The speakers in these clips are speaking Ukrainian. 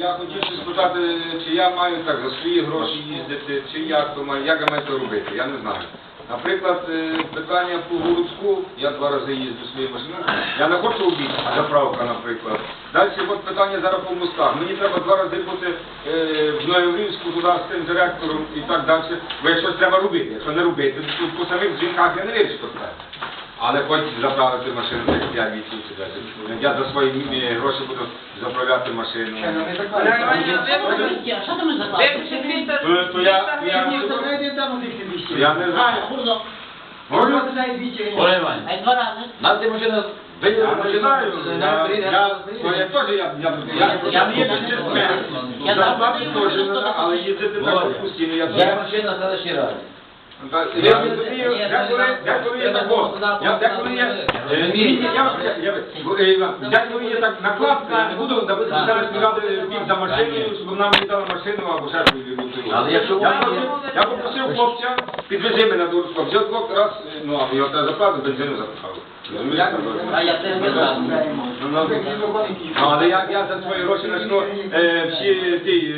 я хотів спитати, чи я маю так за свої гроші їздити, чи як то маю, як я маю це робити, я не знаю. Наприклад, е, питання по Городську, я два рази їздю своєю машиною, я не хочу обід, заправка, наприклад. Далі от питання зараз по мостах. Мені треба два рази бути е, в Новояврівську туди з тим директором і так далі. Бо якщо треба робити, якщо не робити, то по самих дзвінках я не вирішу питання. Але хоч заправити машину десь 5 8 чи 10. Я за свої е, гроші буду заправляти машину. Що там то я, не знаю. Гурдо. Можу? Олег Іванович, А й два рази. нам ти машина Я не знаю. Я, не я, ну, я теж, я, я, я, я не є бізнесмен. Я Зарплати завжди теж, але їздити так постійно, я машина в селищній раді. Я розумію, деколи є я є, е, я, я, я, так накладка, я не буду зараз бік за машиною, щоб вона не дали машину або ще щось я, попросив- я хлопця, підвези мене до Урсла, взяв двох раз, ну, а його треба заплатити, бензину запихав. А я це не знаю. Ну, ну, ну, але я, я за свої гроші почну е, всі ті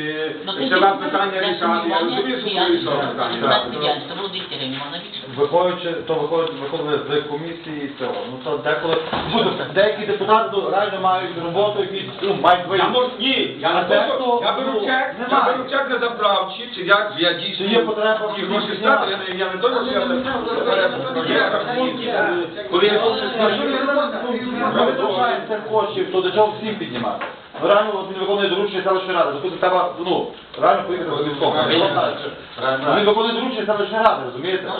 е, села питання рішати. Я розумію, що свої села питання. так. Це було 200 гривень, можна більше. Виходячи, то виходить, виходили з комісії і цього. Ну то деколи буде деякі депутати ну, реально мають роботу, якісь ну мають Я можу, ні, я не хочу, я беру ну, чек, я беру чек на заправчі, чи я, я дійсно Чи є потреба ті гроші стати, я не, я не то, що я так, є е, коли я Якщо коштів, то до чого всім піднімати? Реально, він виконує доручення селищної ради, тут треба, ну, реально поїхати до військового. Він виконує доручення селищної ради, розумієте?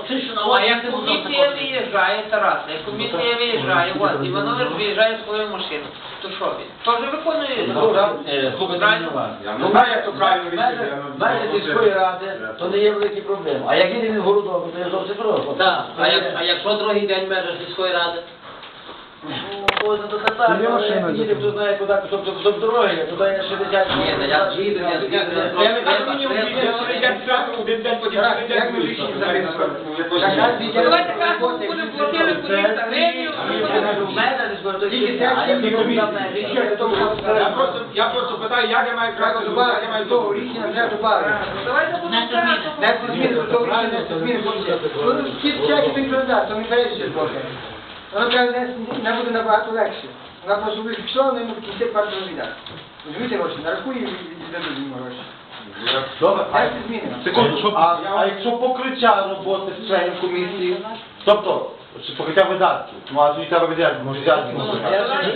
А як комісія виїжджає, Тарас, як комісія виїжджає, от, Іванович виїжджає свою машину, то що він? Теж виконує Ну, е, Правильно? не знаю, як то правильно В мене- я не в сільської ради, то не є великі проблеми. А як іде він в городок, то є зовсім просто. Так, а, як, а якщо другий день межа сільської ради? Ну, то це то так, але їде, хто знає куди, щоб щоб дороги, туди є 60 Ні, та я їду, я їду. Я не кажу, мені я один день, потім за Давайте кажемо, будемо платити по 300 гривень, Я просто, я просто питаю, як я маю краще зробити, як я маю зробити. Давайте будемо Внести зміни. разом. Воно треба не буде набагато легше. Вона просто буде пішла, вона йому в кінці першого віддати. Розумієте гроші, нарахує і віддасть йому гроші. Добре, а, Дайте зміни. секунду, а, а якщо покриття роботи членів комісії, тобто, чи б видатків, ну а тоді треба виділяти, може взяти.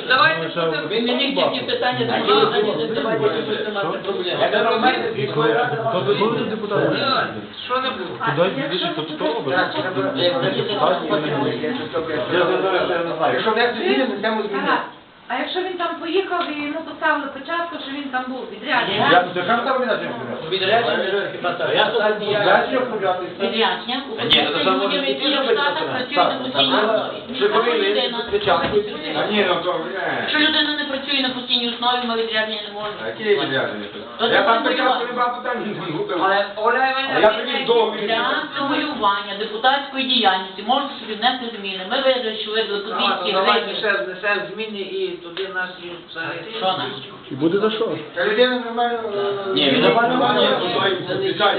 Давайте будемо... Він мені ті питання А задавав, ні, вони не давайте задавали. щось мати проблеми. Я в мене сільської ради має бути. Що не було? Я зараз ще не знаю. Якщо внести зміни, то тему зміни. Ага. А якщо він там поїхав і йому поставили початку, що він там був відряджений? Я тут держав там видати. Відрядження так. Я тут. Відрядження. Ні, ну, там може бути в Штатах це. на постійній основі. Чи людина, ну. Якщо людина не працює на постійній основі, ми відрядження не можемо. які відрядження? Я там почав не багато питань. Але Оля я Іванівна. Для депутатської діяльності можете собі внести зміни. Ми вирішили, що ви до А, то 200 давайте гривень. Ще внесемо зміни і туди наші... Що? Та людина нормально... е, Ні, він нормально. Я.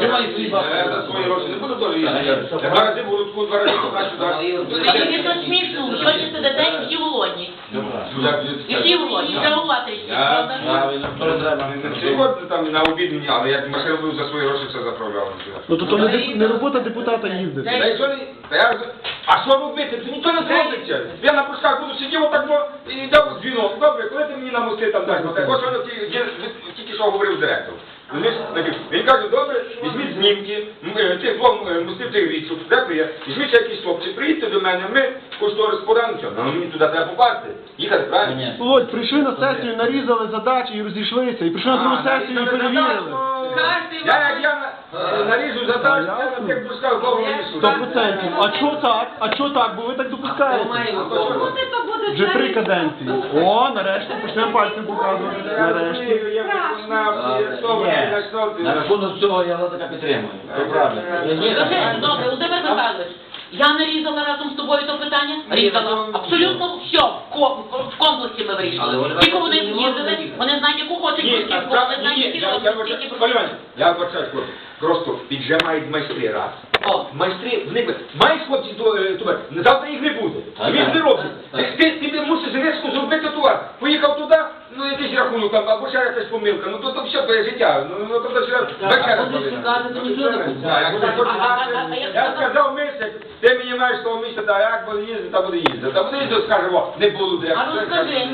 Я свої бабки. За свої гроші не буду теж їздити. Я два рази буду тут, два рази туди, Тоді мені то смішно, що чи сидите і всі голодні. І всі Я правда? не сьогодні там на обід мені, але як машину буду за свої гроші все заправляв. Ну то, то не, робота депутата їздити. Я А що робити? Це нічого не зробиться. Я на пусках буду сидів отак, бо і дав дзвінок. Добре, коли ти мені на мости там Так ось воно ті- є- тільки що говорив директор. Він каже, добре, візьміть знімки, е, цих двох е, цих річок, деколи є, візьміть якісь хлопці, приїдьте до мене, ми кошторис подамо, що, ну мені туди треба попасти, їхати, правильно? Володь, прийшли на сесію, нарізали задачі і розійшлися. І прийшли на другу сесію і перевірили. Я як я на- наріжу задачу, я на тих пусках голову не несу. Сто процентів. А чого так? А чого так? Бо ви так допускаєте. То буде Вже три каденції. О, нарешті почнемо пальцем показувати. Нарешті. На рахунок цього я Владика підтримую. Це правда. тебе Добре, Володимир Михайлович, Я не різала разом з тобою то питання? Різала. Абсолютно все. В комплексі ми вирішили. Тільки вони їздили, вони знають, яку хочуть бруківку, вони знають, які я, я, вважаю- просто піджимають майстри раз. О. Майстри, вони б- мають хлопці е, завтра їх не буде. Так. не робить. Так. Ти, мусиш різко зробити товар. Поїхав туди, ну якийсь рахунок там, або ще якась помилка. Ну то, то все твоє життя. Ну, ну то, то ще раз повинна. не. Так, А- а- шукати, а- а Я сказав- місяць, ти мені маєш того місяця, так, як буде їздити, та буде їздити. Та буде їздити, скаже, не було де. А ну скажи,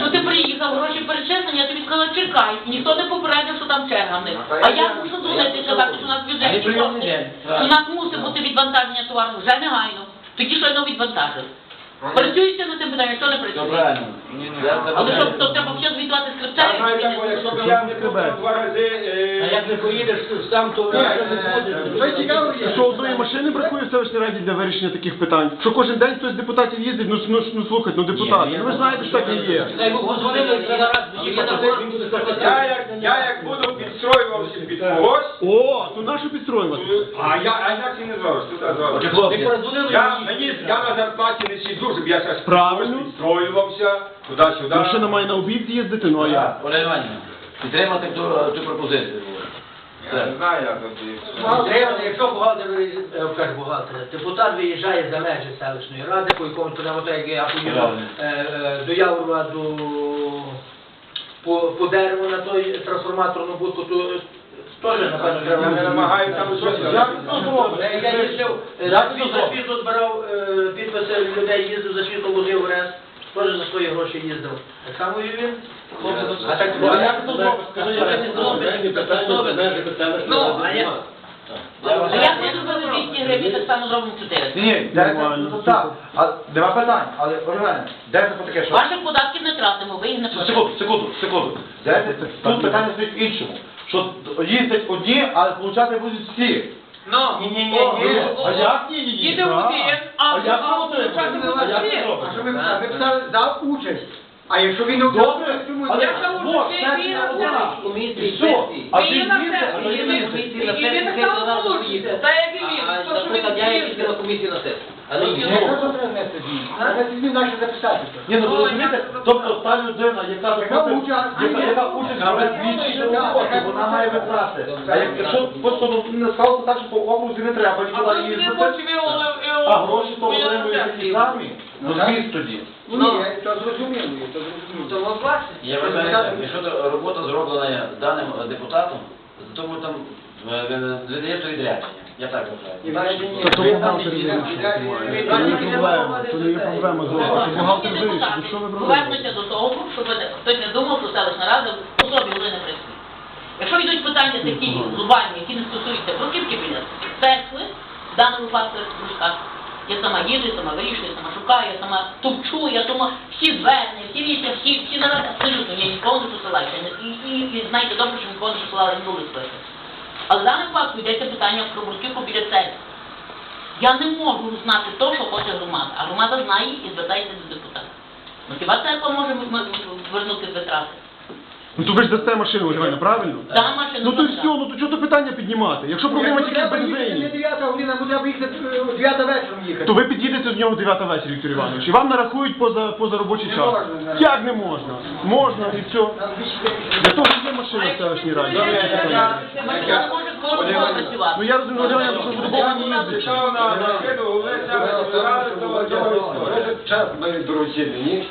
що ти приїхав, гроші перечислені, я тобі сказала, чекай, ніхто не попередив, що там черга в них. А я мушу і казати, що у нас бюджетні кошти, що у нас мусить бути відвантаження товару вже негайно. Тоді що щойно відвантажили. Працюється над тим питанням, що не працює? правильно. Я це Але що, розумію. то треба все звітувати Я скрипцарів? знаю, так, якщо б я не був два рази... е, А як не поїдеш сам, то Ні, нічого е, не буде. Що цікаво є? Що одної машини бракує в селищній раді для вирішення таких питань? Що кожен день хтось з депутатів їздить? Ну, ну, ну слухайте, ну депутати, ну ви ж знаєте, що так не є. Дай Бог позвонили, і зараз на буде Я як, я як буду підстроювався під когось, О, то нашу підстроювати. а я, а як ти не зробиш? Ти так. Ти передзвонили, Я, і мені, я на зарплаті не сиджу, щоб я щось Правильно. підстроювався, туди-сюди. Машина має на обід їздити, ну а я. Оля Іванівна, підтримати ту, ту пропозицію. Я не знаю, як тоді. Треба, якщо бухгалтер, е, каже бухгалтер, депутат виїжджає за межі селищної ради, по якомусь прямо так, як я поїхав Правильно. е, е, до Яворова, до по, по дереву на той трансформаторну будку, то е, теж, напевно, треба. Я не намагаюся там щось. Я я- я їздив, е, Як за це світло, зробити? світло збирав е, підписи людей, їздив за світло, возив в РЕС, теж за свої гроші їздив. Так само і він. А так, а як? Скажи, це зробиш? Ну, а як? А як ми зробили 200 гривень, так само зробимо 400. Ні, ні, де це так. А нема питань, але Оля Іванівна, де це таке, що? Ваших податків не тратимо, ви їх не платите. Секунду, секунду, секунду. Де це? Тут питання стоїть в іншому. Що їздять одні, але получати будуть всі. Ну, Ні-ні-ні, о, ні. о, А як ні-ні-ні? Їде Так. один, а А як а це получати робити? будуть А як це всі. робити? А що ви писали? Ви писали, дав участь. А якщо він не Добре, але Я кажу, що це він на сесії. Комісії, сесії. А І він він на а сесії, то і він він- і він так само получиться, так як і він. То, що він їздить. на комісії на сесію. А Ну, не ні, записати. тут. Ні, ну ви Ну, розумієте, тобто та людина, яка заплатить- яка- яка участь бере роботи, вона має витрати. А як- якщо просто ну, не сталося так, що по окрузі не треба А то він їздити, хоче його... а гроші то отримують такі самі, ну звісно тоді. Ну ні, то зрозуміло, є, то зрозуміло. Тому власне. Я вважаю, якщо то робота зроблена даним е, депутатом, то тому там е, видається відрядження. Я так вважаю. Це то Ви бухгалтер там вирішує. не є проблема, це не є проблема зовсім. Це бухгалтер вирішить. Ну, Що ви робите? Повернуться до того, щоб хтось не думав, що селищна рада по собі вони не працює. Якщо йдуть питання такі глобальні, які не стосуються бруківки біля церкви, в даному випадку Кружка, я сама їжджу, я сама вирішую, я сама шукаю, я сама товчу, я сама всі звернення, всі віці, всі, всі наради, абсолютно, я нікого не посилаюся. І, і, і знаєте добре, що нікого не посилала не були списки. Але в даному випадку йдеться питання про бруківку біля церкви. Я не можу знати то, що хоче громада, а громада знає і звертається до депутата. Ну хіба церква може вернути витрати? Ну то ви ж дасте машину, Івана, правильно? Да, машину Ну то й все, ну то чого то питання піднімати? Якщо проблема тільки в Треба не бензині, 9 година, бо їхати 9 вечором їхати. то ви під'їдете з нього 9 вечора, Віктор Іванович, і вам нарахують поза, поза робочий Не час. можна нарахувати. Як не можна? Можна і все. Для того, що є машина в селищній раді. Машина не може працювати. Ну я розумію, що Олеся, ради, то історія. Час має доручити, ні?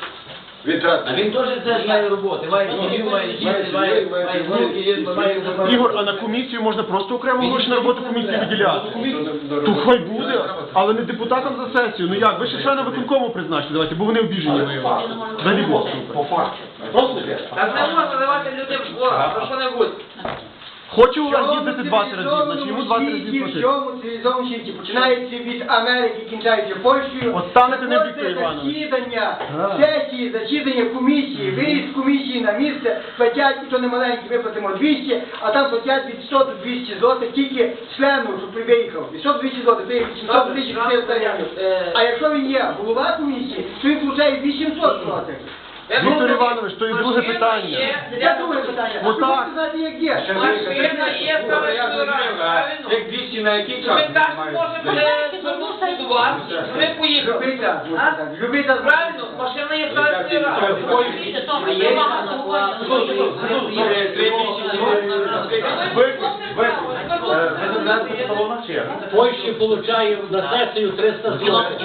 А він теж теж має роботи, має сім'ю, має діти, має має внуки, є, має... Ігор, а на комісію можна просто окремо гроші на роботу комісії виділяти. То хай буде, але не депутатам за сесію. Ну як, ви ще члена виконкому призначте, давайте, бо вони обіжені було. По факту. Просто. Так не можна давати людям що-небудь. Хоче Олег їздити 20 разів, значить йому 20 разів В платити. цьому цивілізованому світі починається від Америки, кінчається Польщею. От станете не Виходите Віктор Іванович. засідання, сесії, засідання комісії, виїзд комісії на місце, платять, і то не маленькі, виплатимо 200, а там платять від 100 до 200 злотих тільки члену, щоб виїхав. Від 100 до 200 злотих, це є 800 тисяч 400 гривень. А якщо він є голова комісії, то він получає 800 злотих. Віктор Іванович, то і друге питання. Це друге питання. Отак. ви сказати, як є. Машина є, правильно? як 200 на який час? Ми так можемо звернутися до вас, ми поїхали. Так. Правильно, машина є Тома, є багато Три- три місяці, ще получає на сесію 300 злотих.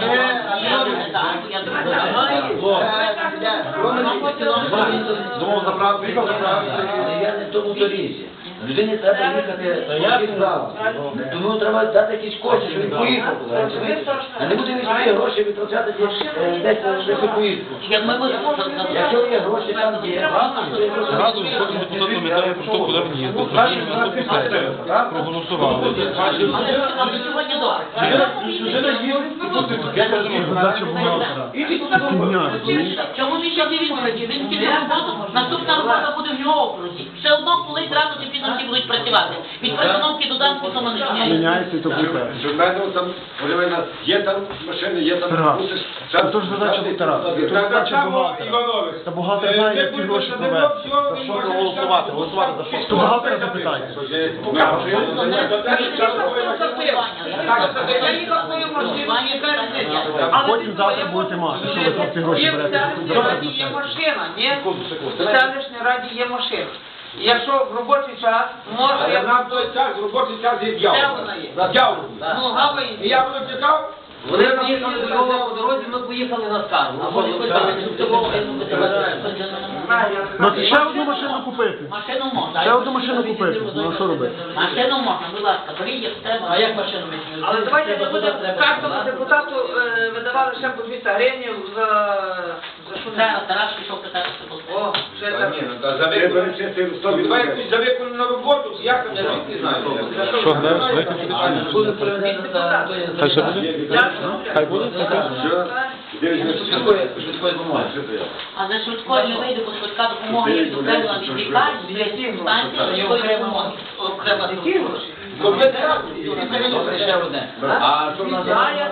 Я не Думав в тому то різі. Людині треба їхати по справу. Тому треба дати якісь кошти, щоб він поїхав туди. розумієте? А не буде він свої гроші витрачати е, десь на десь поїздку. Як ми будемо Якщо є гроші там є, Зразу виходимо депутат пам'ятає про те, куди він їздив. Тоді на наступну проголосували. Але сьогодні добре. Фігня, розумієте? Чому він ще не працює? Він на роботу, наступна робота буде в нього окрузі. Все одно колись рано чи пізно всі будуть працювати. Від перестановки до данки тому не міняється. Міняється то буде. Що в мене там, в є там машини, є там Тарас, бути. це теж задача Тарас. Це задача бухгалтера. Іванович. Та бухгалтер знає, як ці гроші провести. За що проголосувати? Голосувати за що? То бухгалтера різниця? А потім завтра будете мати, що ви ці гроші берете. раді є машина, ні? В селищній раді є машина. Якщо в робочий час, може Але я нам той час, робочий час є Де дьявол. вона є? Дьявол. Ну, гава І я буду чекав, Вони поїхали до Львова по дорозі, ми поїхали на скаргу. А вони питали, чи Ну, це ще одну машину купити. Машину можна. Ще одну машину купити. Ну, а що робити? Машину можна, будь ласка, беріть. А як машину ми? Але давайте не будемо кожному депутату е, видавали ще по 200 гривень за, за що Тарас пішов питати, що було. О, ще Та так. ні, ну, та за Треба виконання. чистити в Тобі собі. давай якусь за виконану роботу, як я звідки знаю. Що? Буде приведено за Хай ще буде? Хай буде? А за швидкою не вийде, бо швидка допомога є лікарні. Окрема що в нас Знає.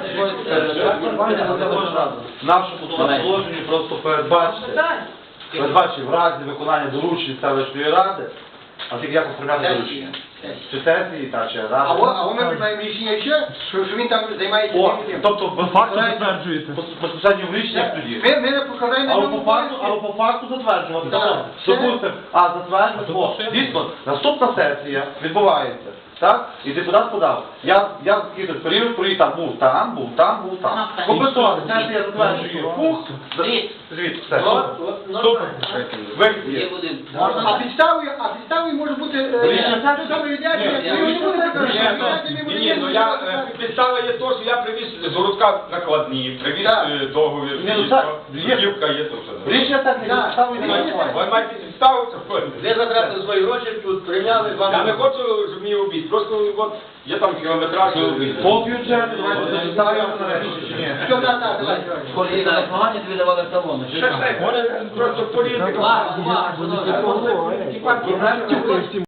В нашому положенні просто передбачити, Питання. передбачити в разі виконання доручень селищної ради, а тільки як оформляти доручення. Чи сесії, так, чи А во- а ми приймаємо рішення ще, що, що він там займається О, тим тим. тобто По факту затверджуєте. безпосередньо в рішеннях тоді. Ми, ми не покладаємо Але по факту, але по факту затверджувати. Так. Допустим, а затверджувати, о, дійсно, наступна сесія відбувається. Так? І депутат подав. Я, я в якийсь період проїзд там був там, був там, був там. Компенсувати, сесія затверджує. Фух, Звіт. звіт, все. Один. А підставою, а підставою може бути е, Ні, Ні, ну, ні, ну я е, підстава є то, що я привіз з городка накладні, привіз Так. е, договір, Ні, ну, так, є. Є то все. Так не Так. підставою не. Ви маєте це? Ви затратили свої гроші, тут прийняли вам. Я не хочу, щоб мені обід, просто от є там кілометраж. По бюджету, давайте зачитаємо Що так, так, давай, на змагання, тобі давали талони. Просто політика. Ладно, всім